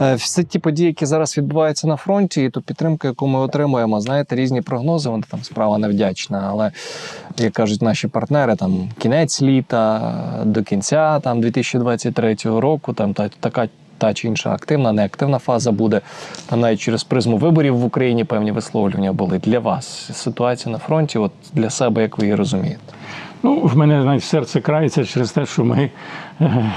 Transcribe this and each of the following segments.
Е, Всі ті події, які зараз відбуваються на фронті, і ту підтримку, яку ми отримуємо, знаєте, різні прогнози, вони там справа невдячна. Але як кажуть наші партнери, там кінець літа до кінця там 2023 року, там та така. Та чи інша активна, неактивна фаза буде. Там навіть через призму виборів в Україні певні висловлювання були для вас. Ситуація на фронті, от для себе, як ви її розумієте? Ну, в мене навіть серце крається через те, що ми е,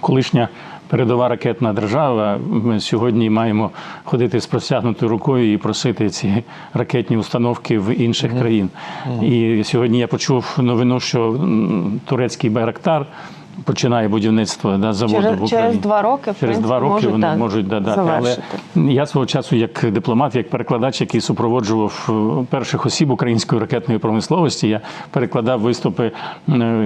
колишня передова ракетна держава. Ми сьогодні маємо ходити з простягнутою рукою і просити ці ракетні установки в інших країн. І сьогодні я почув новину, що турецький Байрактар. Починає будівництво да, заводу в Через, Україні. через два роки, в Через принципі, два роки можуть, вони так, можуть додати. завершити. Але я свого часу, як дипломат, як перекладач, який супроводжував е, перших осіб української ракетної промисловості, я перекладав виступи е,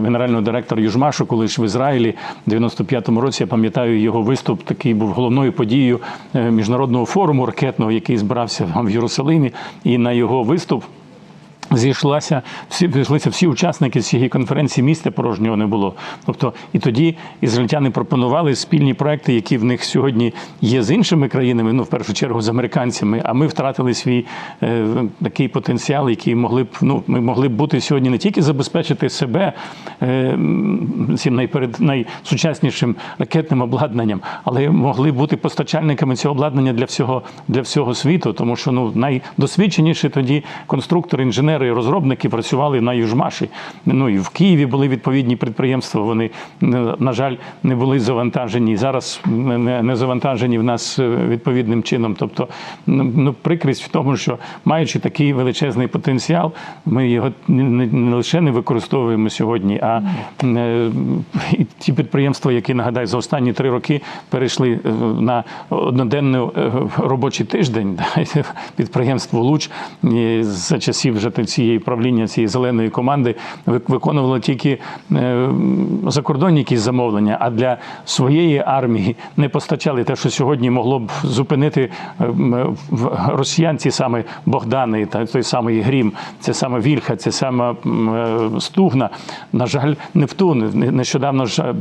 генерального директора Южмашу, коли ж в Ізраїлі в 95-му році я пам'ятаю його виступ. Такий був головною подією е, міжнародного форуму ракетного, який збирався в Єрусалимі, і на його виступ. Зійшлася всі зійшлися всі учасники цієї конференції. Місця порожнього не було. Тобто, і тоді ізраїльтяни пропонували спільні проекти, які в них сьогодні є з іншими країнами. Ну в першу чергу з американцями. А ми втратили свій е, такий потенціал, який могли б ну ми могли б бути сьогодні не тільки забезпечити себе е, цим найперед найсучаснішим ракетним обладнанням, але могли бути постачальниками цього обладнання для всього для всього світу, тому що ну найдосвідченіші тоді конструктори, інженери, розробники працювали на Южмаші. Ну і в Києві були відповідні підприємства. Вони е, на жаль не були завантажені. Зараз не, завантажені в нас е, відповідним чином. Тобто, ну прикрість в тому, що маючи такий величезний потенціал, ми його не, лише не використовуємо сьогодні, а е, і ті підприємства, які нагадаю, за останні три роки перейшли на одноденний робочий тиждень. Підприємство Луч за часів вже цієї правління цієї зеленої команди ви- виконувало тільки е, закордонні якісь замовлення, а для своєї армії не постачали те, що сьогодні могло б зупинити е, росіян, ці саме Богдани, та той самий Грім, це саме Вільха, це саме е, Стугна. На жаль, Нептун. Не- Нещодавно ж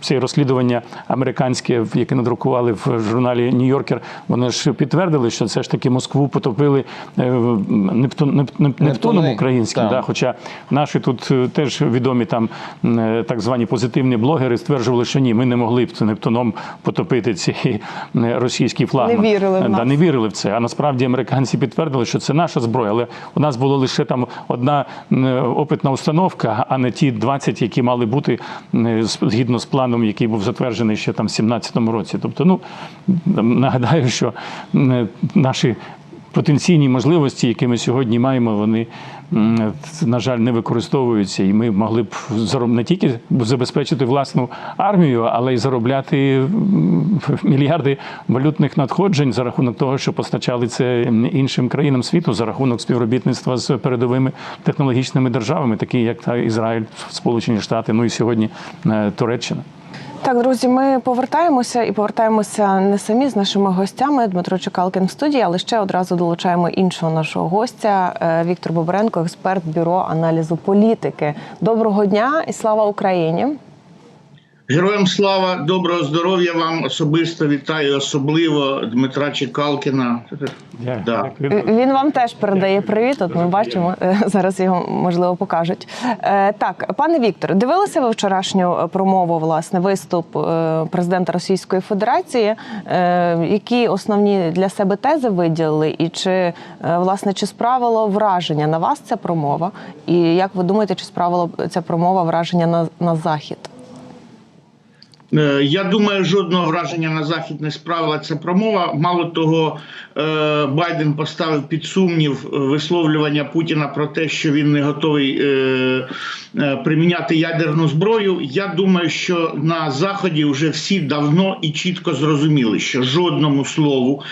це розслідування американське, яке надрукували в журналі Нью-Йоркер, вони ж підтвердили, що це ж таки Москву потопили е, Нептун, Неп- Неп- Нептуном українським. так. Да, Хоча наші тут е, теж відомі там е, так звані позитивні блогери стверджували, що ні, ми не могли б Нептуном потопити ці е, російський флагман. Не вірили в Да, не вірили в це. А насправді американці підтвердили, що це наша зброя, але у нас було лише там одна опитна установка, а не ті 20, які мали бути згідно з планом, який був затверджений ще там в 17-му році. Тобто, ну нагадаю, що наші. Потенційні можливості, які ми сьогодні маємо, вони на жаль не використовуються, і ми могли б не тільки забезпечити власну армію, але й заробляти мільярди валютних надходжень за рахунок того, що постачали це іншим країнам світу за рахунок співробітництва з передовими технологічними державами, такі як та Ізраїль, Сполучені Штати, ну і сьогодні е, Туреччина. Так, друзі, ми повертаємося і повертаємося не самі з нашими гостями. Дмитро Чекалкін в студії, але ще одразу долучаємо іншого нашого гостя е, Віктор Бобренко, експерт бюро аналізу політики. Доброго дня і слава Україні! Героям слава, доброго здоров'я вам особисто вітаю, особливо Дмитра Чекалкіна. Дякую. Да. Він вам теж передає привіт. От ми бачимо е, зараз його можливо покажуть. Е, Так, пане Віктор, дивилися ви вчорашню промову, власне, виступ е, президента Російської Федерації. Е, Які основні для себе тези виділили, і чи власне чи справило враження на вас ця промова? І як ви думаєте, чи справила ця промова враження на, на захід? Е, Я думаю, жодного враження на захід не справила ця промова. Мало того, е, Байден поставив під сумнів висловлювання Путіна про те, що він не готовий е, приміняти ядерну зброю. Я думаю, що на заході вже всі давно і чітко зрозуміли, що жодному слову.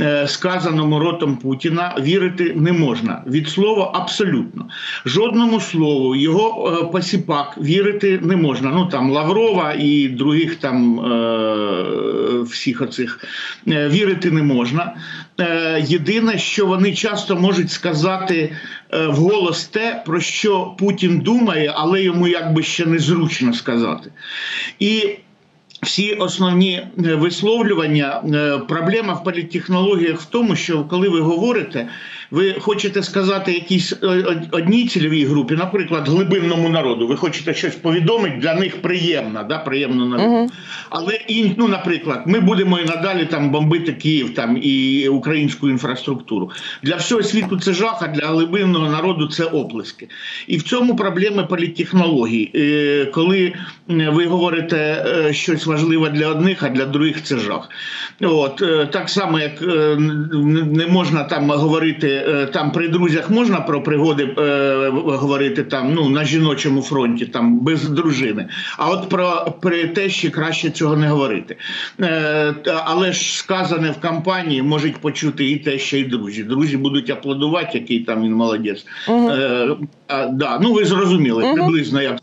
Е, Сказаному ротом Путіна вірити не можна від слова абсолютно жодному слову його е, посіпак вірити не можна. Ну там Лаврова і других там е, всіх оцих вірити не можна. Єдине, що вони часто можуть сказати вголос те, про що Путін думає, але йому якби ще незручно сказати. І всі основні е, висловлювання, е, проблема в політтехнологіях в тому, що коли ви говорите, ви хочете сказати якійсь е, одній цільовій групі, наприклад, глибинному народу, ви хочете щось повідомити, для них приємно, да, приємно народу. Але і, ну, наприклад, ми будемо і надалі там бомбити Київ там і українську інфраструктуру. Для всього світу це жах, а для глибинного народу це оплески. І в цьому проблеми політтехнологій. Е, Коли ви говорите е, щось важливе для одних, а для других це жах. От так само, як не можна там говорити там при друзях, можна про пригоди е, говорити там ну на жіночому фронті, там без дружини. А от про при тещі краще цього не говорити. Е, але ж сказане в кампанії можуть почути і теща, і друзі. Друзі будуть аплодувати, який там він молодець. Е, а, да, ну ви зрозуміли приблизно як.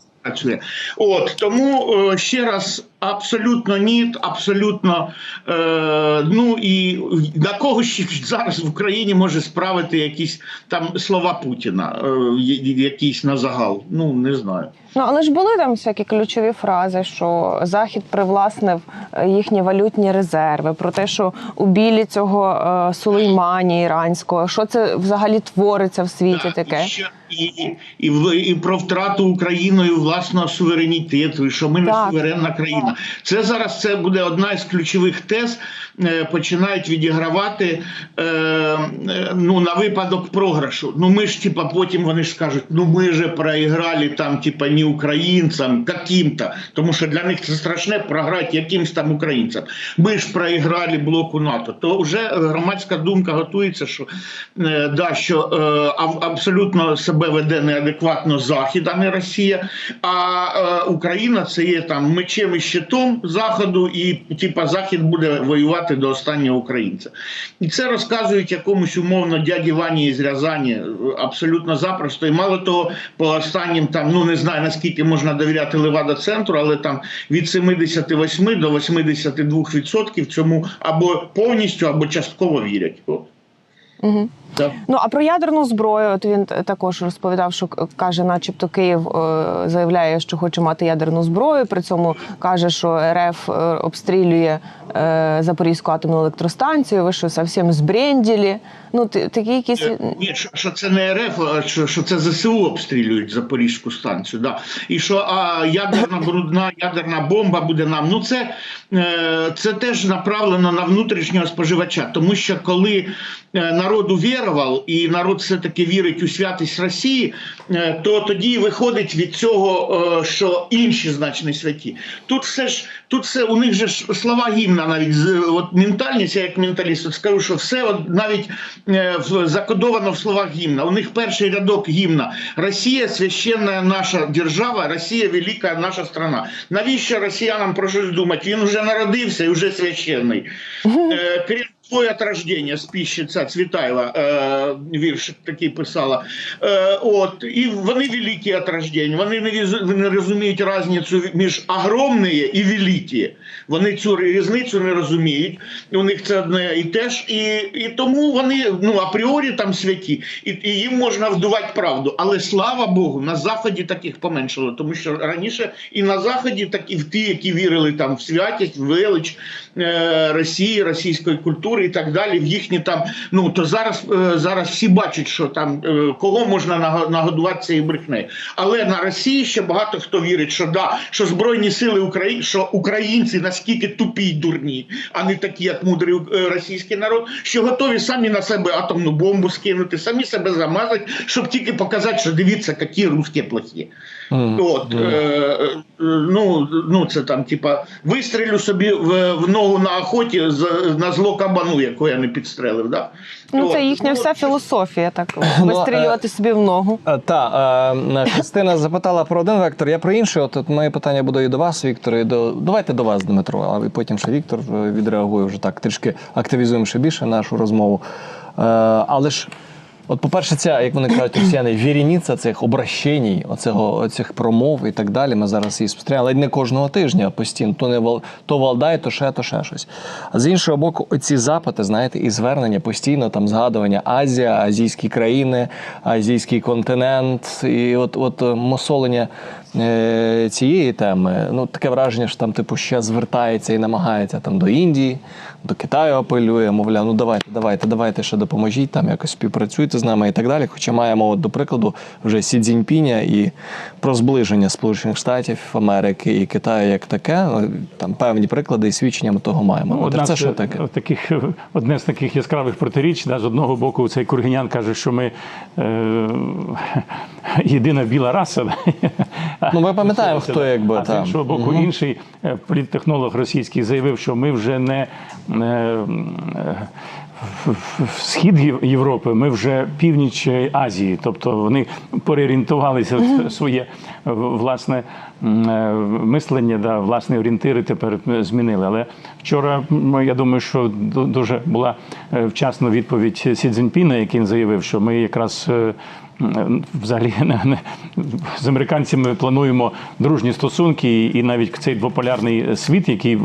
От тому е, ще раз абсолютно ні, абсолютно е, ну і на кого ще зараз в Україні може справити якісь там слова Путіна, е, якісь на загал. Ну не знаю. Ну але ж були там всякі ключові фрази, що Захід привласнив е, їхні валютні резерви, про те, що у білі цього е, Сулеймані іранського, що це взагалі твориться в світі Так, таке. Ще, і, і, і про втрату Україною власного суверенітету, і що ми не суверенна країна. Це зараз це буде одна із ключових тез. Е, Починають відігравати е, е, ну, на випадок програшу. Ну ми ж типа потім вони ж скажуть, ну ми же проіграли там, типа не українцям, каким-то. Тому що для них це страшне програти якимсь там українцям. Ми ж проіграли блоку НАТО. То вже громадська думка готується, що да, що абсолютно себе веде неадекватно Захід, а не Росія. А Україна це є там мечем і щитом Заходу, і типа Захід буде воювати до останнього українця. І це розказують якомусь умовно дяді Вані із Рязані абсолютно запросто. І мало того, по останнім там ну не знаю наскільки можна довіряти Левада центру, але там від 78 до 82% цьому або повністю, або частково вірять. Угу. Так. Ну а про ядерну зброю, от він також розповідав, що каже, начебто Київ е, заявляє, що хоче мати ядерну зброю. При цьому каже, що РФ е, обстрілює е, Запорізьку атомну електростанцію. Ви що совсем збренділі? Ну такі якісь Е, Ні, що, це не РФ, а що, що це ЗСУ обстрілюють Запорізьку станцію. Да. І що а, ядерна брудна, ядерна бомба буде нам. Ну це, е, це теж направлено на внутрішнього споживача, тому що коли е, народ увірував і народ все-таки вірить у святість Росії, то тоді виходить від цього, що інші значить не святі. Тут все ж тут все у них же ж слова гімна, навіть от ментальність, я як менталіст, от скажу, що все от навіть е, в- закодовано в словах гімна. У них перший рядок гімна Росія священна наша держава, Росія велика наша страна. Навіщо росіянам про щось думати? Він вже народився і вже священний. Е, крім Твой от рождения, спіщиця Цвітайла, е, вірш такий писала. Е, от, і вони великі от рождения, вони не розуміють різницю між огромні і великі. Вони цю різницю не розуміють. У них це одне і те ж. І, і тому вони ну, апріорі там святі, і, і їм можна вдувати правду. Але слава Богу, на Заході таких поменшало, тому що раніше і на Заході, так і в ті, які вірили там в святість, в велич е, Росії, російської культури і так далі. В їхні там, ну то зараз, е, зараз всі бачать, що там е, кого можна наго- нагодувати цією брехнею. Але на Росії ще багато хто вірить, що да, що Збройні сили України, що українці наскільки тупі й дурні, а не такі, як мудрий е, російський народ, що готові самі на себе атомну бомбу скинути, самі себе замазати, щоб тільки показати, що дивіться, які русські плохі. Мгм. От, е, е, ну, ну, це там, типа, вистрілю собі в, в ногу на охоті на зло кабану, яку я не підстрелив. Да? ну це їхня Ну, вся філософія, так Ну, вистрілювати собі в ногу. Так, Та е, Христина запитала про один вектор. Я про інший. От, от моє питання буде і до вас, Віктор, і до давайте до вас, Дмитро. А потім ще Віктор е, відреагує вже так, трішки активізуємо ще більше нашу розмову. Е, але ж. От, по-перше, ця, як вони кажуть, росіяни, вірініця цих обращень, оцього, цих промов і так далі. Ми зараз її спостерігаємо, але не кожного тижня, постійно. То не то Валдай, то ще, то ще щось. А з іншого боку, оці запити, знаєте, і звернення постійно там згадування Азія, азійські країни, азійський континент, і от, от е, мосолення цієї теми, ну таке враження, що там, типу, ще звертається і намагається там до Індії, до Китаю апелює, мовляв, ну давайте, давайте, давайте ще допоможіть, там якось співпрацюйте з нами і так далі. Хоча маємо, от, до прикладу, вже Сі Цзіньпіня і про зближення Сполучених Штатів Америки і Китаю як таке. ну, Там певні приклади і свідчення ми того маємо. Ну, одна це що таке? таких одне з таких яскравих протиріч. Да, з одного боку, цей Кургінян каже, що ми е, єдина біла раса. Ну, ми пам'ятаємо, хто якби, а з іншого боку, інший е, політтехнолог російський заявив, що ми вже не. е, е, в- схід Європи, ми вже північ Азії, тобто вони переорієнтувалися в своє власне е, мислення, да, власні орієнтири тепер е, змінили. Але вчора я думаю, що дуже була вчасна відповідь Сі Цзіньпіна, який заявив, що ми якраз. Е, Взагалі з американцями плануємо дружні стосунки, і навіть цей двополярний світ, який е,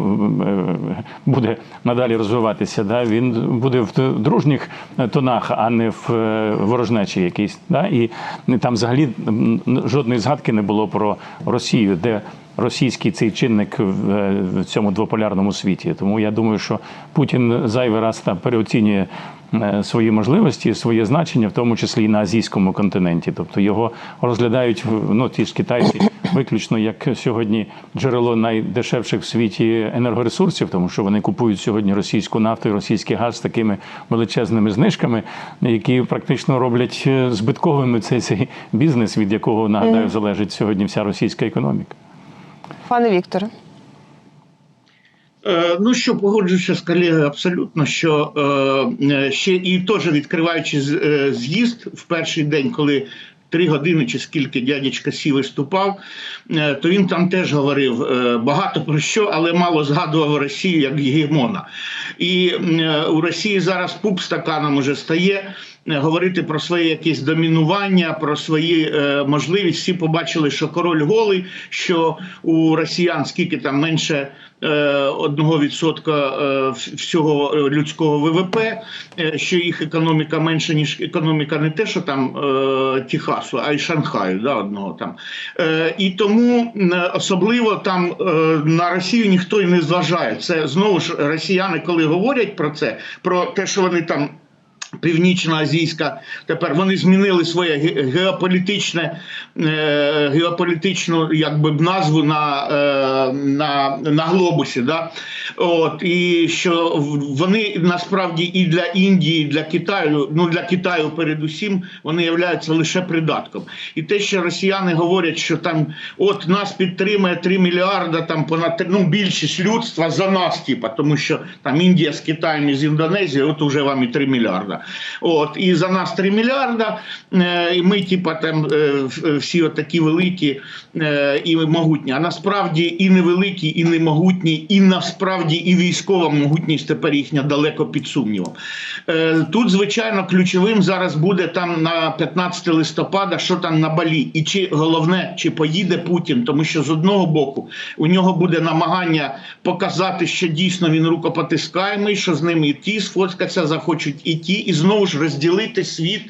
буде надалі розвиватися, да, він буде в дружніх тонах, а не в е, ворожнечі якійсь. Да? І там взагалі жодної згадки не було про Росію, де російський цей чинник в, е, цьому двополярному світі. Тому я думаю, що Путін зайвий раз там переоцінює е, свої можливості, своє значення, в тому числі і на азійському континенті. Тобто його розглядають ну, ті ж китайці виключно як сьогодні джерело найдешевших в світі енергоресурсів, тому що вони купують сьогодні російську нафту і російський газ з такими величезними знижками, які практично роблять е, збитковими цей, цей бізнес, від якого нагадаю залежить сьогодні вся російська економіка. Пане Вікторе. Е, Ну що погоджуюся з колегою абсолютно, що е, ще і теж відкриваючи е, з'їзд в перший день, коли три години чи скільки дядечка Сі виступав, е, то він там теж говорив е, багато про що, але мало згадував Росію як гегемона. І е, у Росії зараз пуп стаканом уже стає. Е, Говорити про своє якесь домінування, про свої е, можливість. Всі побачили, що король голий, що у росіян скільки там менше е, відсотка е, всього людського ВВП, е, що їх економіка менша, ніж економіка не те, що там е, Техасу, а й Шанхаю, да, одного там. Е, і тому особливо там е, на Росію ніхто і не зважає. Це знову ж росіяни, коли говорять про це, про те, що вони там. Північно-азійська, тепер вони змінили своє геополітичне, е, геополітичну якби назву на, е, на, на глобусі. Да? От, і що вони насправді і для Індії, і для Китаю, ну для Китаю передусім, вони являються лише придатком. І те, що росіяни говорять, що там от нас підтримує 3 мільярда, там понад ну, більшість людства за нас, типа, тому що там Індія з Китаєм і з Індонезією, от уже вам і 3 мільярда. От, і за нас 3 мільярда, е, і ми, типа, там е, в- всі отакі великі е, і могутні. А насправді і невеликі, і не могутні, і насправді і військова могутність тепер їхня далеко під сумнівом. Е, Тут, звичайно, ключовим зараз буде там на 15 листопада, що там на Балі, і чи головне, чи поїде Путін, тому що з одного боку у нього буде намагання показати, що дійсно він рукопотискаємий, що з ним і ті сфоткаться захочуть, і ті, і знову ж розділити світ.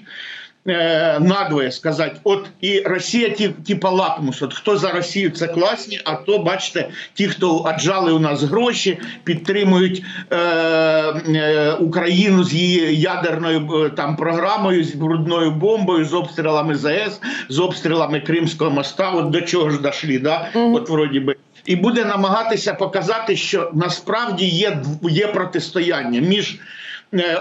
е, Надвоє сказати, от і Росія, ті, типа лакмус, от хто за Росію це класні, а то бачите, ті, хто аджали у нас гроші, підтримують е, е, Україну з її ядерною е, там програмою, з брудною бомбою, з обстрілами ЗАЕС, з обстрілами Кримського моста. От до чого ж дошли, да? От вроді би. І буде намагатися показати, що насправді є, є протистояння між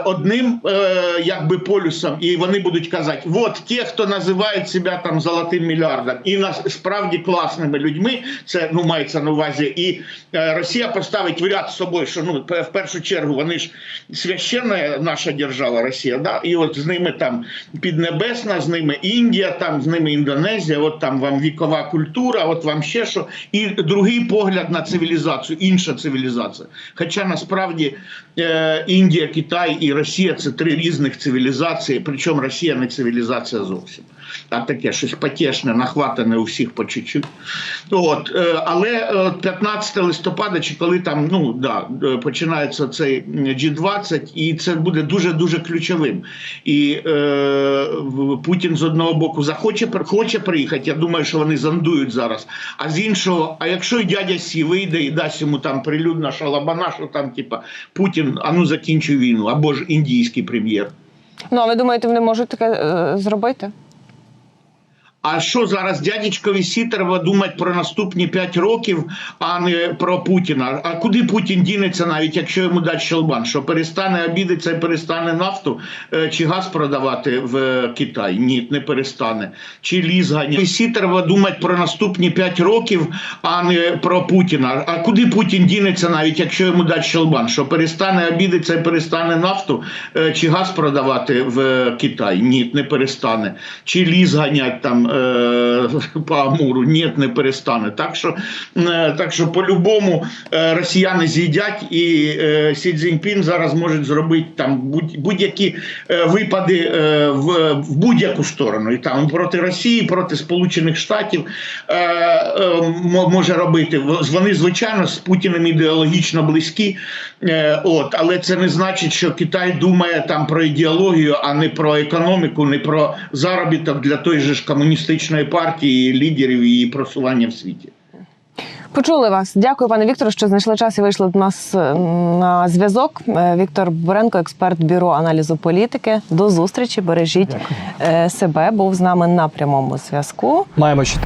одним е, якби полюсом, і вони будуть казати: от ті, хто називають себе там золотим мільярдом, і насправді класними людьми, це ну мається на увазі, і е, Росія поставить в ряд з собою, що ну в першу чергу вони ж священна наша держава Росія, да, і от з ними там Піднебесна, з ними Індія, там з ними Індонезія, от там вам вікова культура, от вам ще що, і другий погляд на цивілізацію, інша цивілізація. Хоча насправді е, Індія, Китай. Китай і Росія це три різних цивілізації. Причому Росія не цивілізація зовсім. А таке щось потішне, нахватане у всіх по чуть-чуть. От, е, але е, 15 листопада, чи коли там ну да, е, починається цей G20, і це буде дуже дуже ключовим. І е, Путін з одного боку захоче хоче приїхати. Я думаю, що вони зондують зараз. А з іншого, а якщо і дядя Сі вийде і дасть йому там прилюдна шалабана, що там, типа Путін, а ну закінчуй війну, або ж індійський прем'єр. Ну а ви думаєте, вони можуть таке е, зробити? А що зараз дядечкові Сі треба думати про наступні 5 років, а не про Путіна? А куди Путін дінеться, навіть якщо йому дати щелбан? Що перестане обідатися і перестане нафту е, чи газ продавати в е, Китай? Ні, не перестане. Чи ліс ганяти? Сі треба думати про наступні 5 років, а не про Путіна. А куди Путін дінеться, навіть якщо йому дати щелбан? Що перестане обідатися і перестане нафту е, чи газ продавати в Китай? Ні, не перестане. Чи ліс ганять там по Амуру? Ні, не перестане. Так що, е, так що по-любому е, росіяни з'їдять, і е, Сі Цзіньпін зараз може зробити там будь- будь-які е, випади е, в, в будь-яку сторону. І там проти Росії, проти Сполучених Штатів е, е, мо- може робити. Вони, звичайно, з Путіним ідеологічно близькі, е, от, але це не значить, що Китай думає там про ідеологію, а не про економіку, не про заробіток для тої же ж комуністичної партії, лідерів і її просування в світі. Почули вас. Дякую, пане Віктору, що знайшли час і вийшли до нас е, на зв'язок. Е, Віктор Буренко, експерт бюро аналізу політики. До зустрічі. Бережіть Дякую. себе. Був з нами на прямому зв'язку. Маємо ще